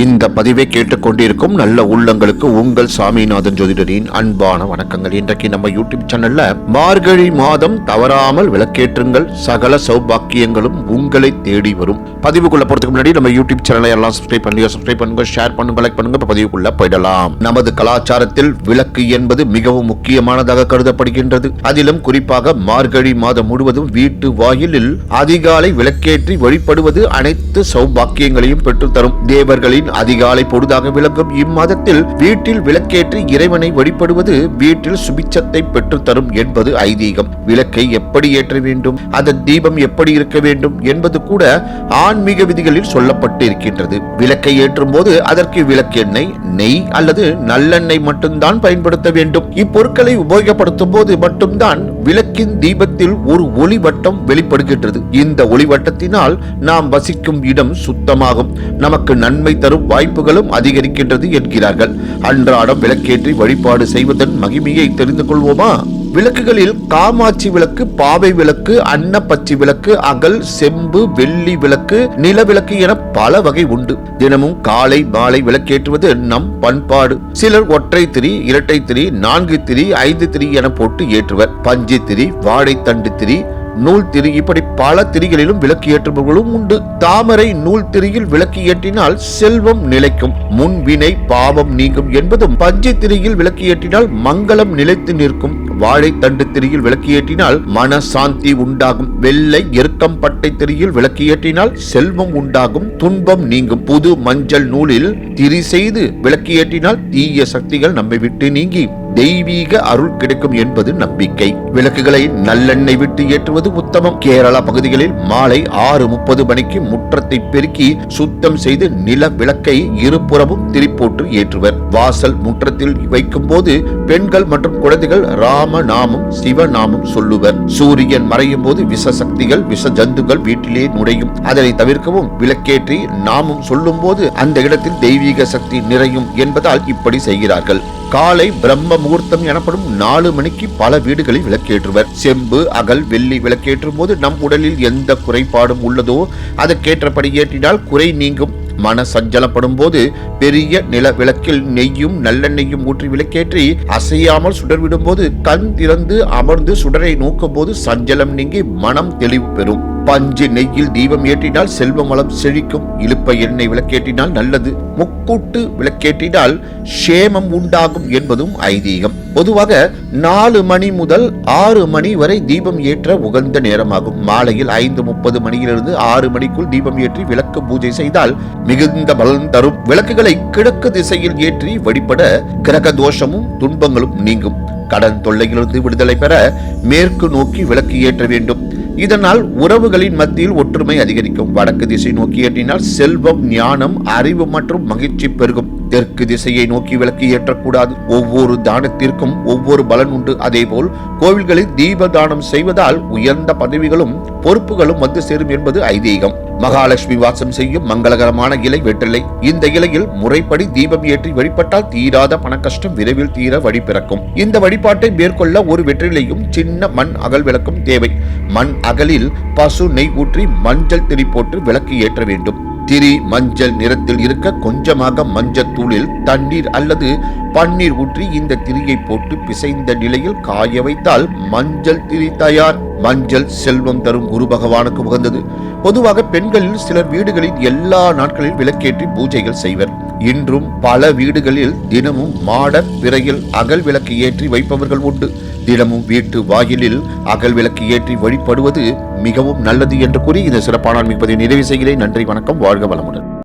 இந்த பதிவை கேட்டுக்கொண்டிருக்கும் நல்ல உள்ளங்களுக்கு உங்கள் சாமிநாதன் ஜோதிடரின் அன்பான வணக்கங்கள். இன்றைக்கு நம்ம யூடியூப் சேனல்ல மார்கழி மாதம் தவறாமல் விளக்கேற்றுங்கள். சகல சௌபாக்கியங்களும் உங்களை தேடி வரும். பதிவுக்குள்ள போறதுக்கு முன்னாடி நம்ம யூடியூப் சேனலை எல்லாம் சப்ஸ்கிரைப் பண்ணுங்க. சப்ஸ்கிரைப் பண்ணுங்க ஷேர் பண்ணுங்க லைக் பண்ணுங்க. இப்ப பதிவுக்குள்ள போயிடலாம். நமது கலாச்சாரத்தில் விளக்கு என்பது மிகவும் முக்கியமானதாக கருதப்படுகின்றது. அதிலும் குறிப்பாக மார்கழி மாதம் முழுவதும் வீட்டு வாயிலில் அதிகாலை விளக்கேற்றி வழிபடுவது அனைத்து சௌபாக்கியங்களையும் பெற்றுத்தரும். தேவர்களின் அதிகாலை பொழுதாக விளங்கும் இம்மாதத்தில் வீட்டில் விளக்கேற்றி இறைவனை வழிபடுவது வீட்டில் சுபிச்சத்தை பெற்றுத்தரும் என்பது ஐதீகம். விளக்கை எப்படி ஏற்ற வேண்டும்? அதன் தீபம் எப்படி இருக்க வேண்டும்? என்பது கூட ஆன்மீக விதிகளில் சொல்லப்பட்டு இருக்கின்றது விளக்கை ஏற்றும் போது அதற்கு விளக்கெண்ணெய் நெய் அல்லது நல்லெண்ணெய் மட்டும்தான் பயன்படுத்த வேண்டும். இப்பொருட்களை உபயோகப்படுத்தும் போது மட்டும்தான் விளக்கின் தீபத்தில் ஒரு ஒளி வட்டம் வெளிப்படுகின்றது. இந்த ஒளி வட்டத்தினால் நாம் வசிக்கும் இடம் சுத்தமாகும். நமக்கு நன்மை தரும் வாய்ப்புகளும் அதிகரிக்கின்றது என்கிறார்கள். அன்றாடம் விளக்கேற்றி வழிபாடு செய்வதன் மகிமையை தெரிந்து கொள்வோமா? விளக்குகளில் காமாட்சி விளக்கு பாவை விளக்கு அன்னப்பச்சி விளக்கு அகல் செம்பு வெள்ளி விளக்கு நிலவிளக்கு என பல வகை உண்டு. தினமும் காலை மாலை விளக்கேற்றுவது நம் பண்பாடு. சிலர் ஒற்றை திரி இரட்டை திரி நான்கு திரி ஐந்து திரி என போட்டு ஏற்றுவர். பஞ்சு திரி வாழைத்தண்டு திரி நூல் திரி இப்படி பல திரிகளிலும் விளக்கு ஏற்றுபவர்களும் உண்டு. தாமரை நூல் திரியில் விளக்கு ஏற்றினால் செல்வம் நிலைக்கும். முன்வினை பாவம் நீங்கும் என்பதும் பஞ்சை திரியில் விளக்கு ஏற்றினால் மங்களம் நிலைத்து நிற்கும். வாழைத்தண்டு திரியில் விளக்கு ஏற்றினால் மனசாந்தி உண்டாகும். வெள்ளை எருக்கம் பட்டை திரியில் விளக்கு ஏற்றினால் செல்வம் உண்டாகும். துன்பம் நீங்கும். புது மஞ்சள் நூலில் திரி செய்து விளக்கு ஏற்றினால் தீய சக்திகள் நம்மை விட்டு நீங்கி தெய்வீக அருள் கிடைக்கும் என்பது நம்பிக்கை. விளக்குகளை நல்லெண்ணெய் விட்டு ஏற்றுவது உத்தமம். கேரளா பகுதிகளில் மாலை ஆறு முப்பது மணிக்கு முற்றத்தை பெருக்கி சுத்தம் செய்து நில விளக்கை இருபுறமும் திரிப்போட்டு ஏற்றுவர். வாசல் முற்றத்தில் வைக்கும் போது பெண்கள் மற்றும் குழந்தைகள் ராம நாமம் சிவநாமம் சொல்லுவர். சூரியன் மறையும் போது விஷ சக்திகள் விஷ ஜந்துகள் வீட்டிலே நுழையும். அதனை தவிர்க்கவும் விளக்கேற்றி நாமம் சொல்லும் போது அந்த இடத்தில் தெய்வீக சக்தி நிறையும் என்பதால் இப்படி செய்கிறார்கள். காலை பிரம்ம முகூர்த்தம் எனப்படும் நாலு மணிக்கு பல வீடுகளில் விளக்கேற்றுவர். செம்பு அகல் வெள்ளி விளக்கேற்றும் போது நம் உடலில் எந்த குறைபாடும் உள்ளதோ அதற்கேற்றபடி ஏற்றினால் குறை நீங்கும். மன சஞ்சலப்படும் போது பெரிய நில விளக்கில் நெய்யும் நல்லெண்ணெய்யும் ஊற்றி விளக்கேற்றி அசையாமல் சுடர்விடும் போது கண் திறந்து அமர்ந்து சுடரை நோக்கும் போது சஞ்சலம் நீங்கி மனம் தெளிவு பெறும். பஞ்சு நெய்யில் தீபம் ஏற்றினால் செல்வம் வளம் செழிக்கும். இழுப்ப எண்ணெய் விளக்கேற்றினால் நல்லது. முக்கூட்டு விளக்கேற்றினால் சேமம் உண்டாகும் என்பதும் ஐதீகம். பொதுவாக நாலு மணி முதல் ஆறு மணி வரை தீபம் ஏற்ற உகந்த நேரமாகும். மாலையில் ஐந்து முப்பது மணியிலிருந்து ஆறு மணிக்குள் தீபம் ஏற்றி விளக்கு பூஜை செய்தால் மிகுந்த பலன் தரும். விளக்குகளை கிழக்கு திசையில் ஏற்றி வழிபட கிரக தோஷமும் துன்பங்களும் நீங்கும். கடன் தொல்லையிலிருந்து விடுதலை பெற மேற்கு நோக்கி விளக்கு ஏற்ற வேண்டும். இதனால் உறவுகளின் மத்தியில் ஒற்றுமை அதிகரிக்கும். வடக்கு திசை நோக்கி ஏற்றினால் செல்வம் ஞானம் அறிவு மற்றும் மகிழ்ச்சி பெருகும். தெற்கு திசையை நோக்கி விளக்கு ஏற்றக்கூடாது. ஒவ்வொரு தானத்திற்கும் ஒவ்வொரு பலன் உண்டு. அதேபோல் கோவில்களில் தீப தானம் செய்வதால் உயர்ந்த பதவிகளும் பொறுப்புகளும் வந்து சேரும் என்பது ஐதீகம். மகாலட்சுமி வாசம் செய்யும் மங்களகரமான இலை வெற்றிலை. இந்த இலையில் முறைப்படி தீபம் ஏற்றி வழிபட்டால் தீராத பண கஷ்டம் விரைவில் தீர வழி பிறக்கும். இந்த வழிபாட்டை மேற்கொள்ள ஒரு வெற்றிலையும் சின்ன மண் அகல் விளக்கும் தேவை. மண் அகலில் பசு நெய் ஊற்றி மஞ்சள் திரி போட்டு விளக்கு ஏற்ற வேண்டும். திரி மஞ்சள் நிறத்தில் இருக்க கொஞ்சமாக மஞ்சள் தூளில் தண்ணீர் அல்லது பன்னீர் ஊற்றி இந்த திரியை போட்டு பிசைந்த நிலையில் காய வைத்தால் மஞ்சள் திரி தயார். மஞ்சள் செல்வம் தரும் குரு பகவானுக்கு உகந்தது. பொதுவாக பெண்களில் சிலர் வீடுகளில் எல்லா நாட்களில் விளக்கேற்றி பூஜைகள் செய்வர். இன்றும் பல வீடுகளில் தினமும் மாட பிறையில் அகல் விளக்கு ஏற்றி வைப்பவர்கள் உண்டு. தினமும் வீட்டு வாயிலில் அகல் விளக்கு ஏற்றி வழிபடுவது மிகவும் நல்லது என்று கூறி இந்த சிறப்பான ஆன்மீக பதிவை நிறைவு செய்கிறேன். நன்றி வணக்கம் வாழ்க வளமுடன்.